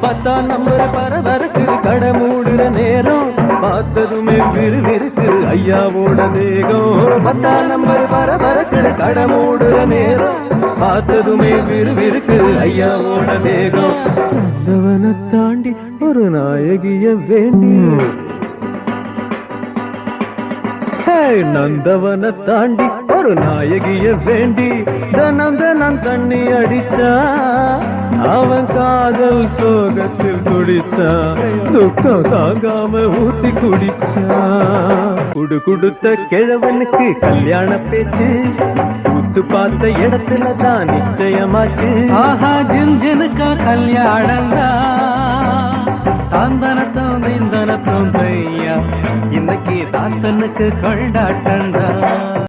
பத்தாம் நம்பர் பரபரக்கு கடை மூடுற நேரம். பார்த்ததுமே விறுவிறுக்கு ஐயாவோட தேகம். பத்தாம் நம்பர் பரபரக்கு கடை மூடுற நேரம். பார்த்ததுமே விறுவிறுக்கு ஐயாவோட தேகம். வந்தவனை தாண்டி ஒரு நாயகிய வேண்டி. ஹே, நந்தவனை தாண்டி ஒரு நாயகிய வேண்டி. தனம் தனம் தண்ணி அடிச்சா அவன் காதல் சோகத்தில் குடிச்சா துக்கம் தாங்காம ஊத்தி குடிச்சா குடு கொடுத்த கிழவனுக்கு கல்யாண பேச்சு. கூத்து பார்த்த இடத்துல தான் நிச்சயமாச்சு. ஆஹா ஜின்ஜினுக்கா கல்யாணம் தாந்தனத்தம் தீந்தனத்தம் தையா இன்னைக்கு தாத்தனுக்கு கொண்டாட்டந்தா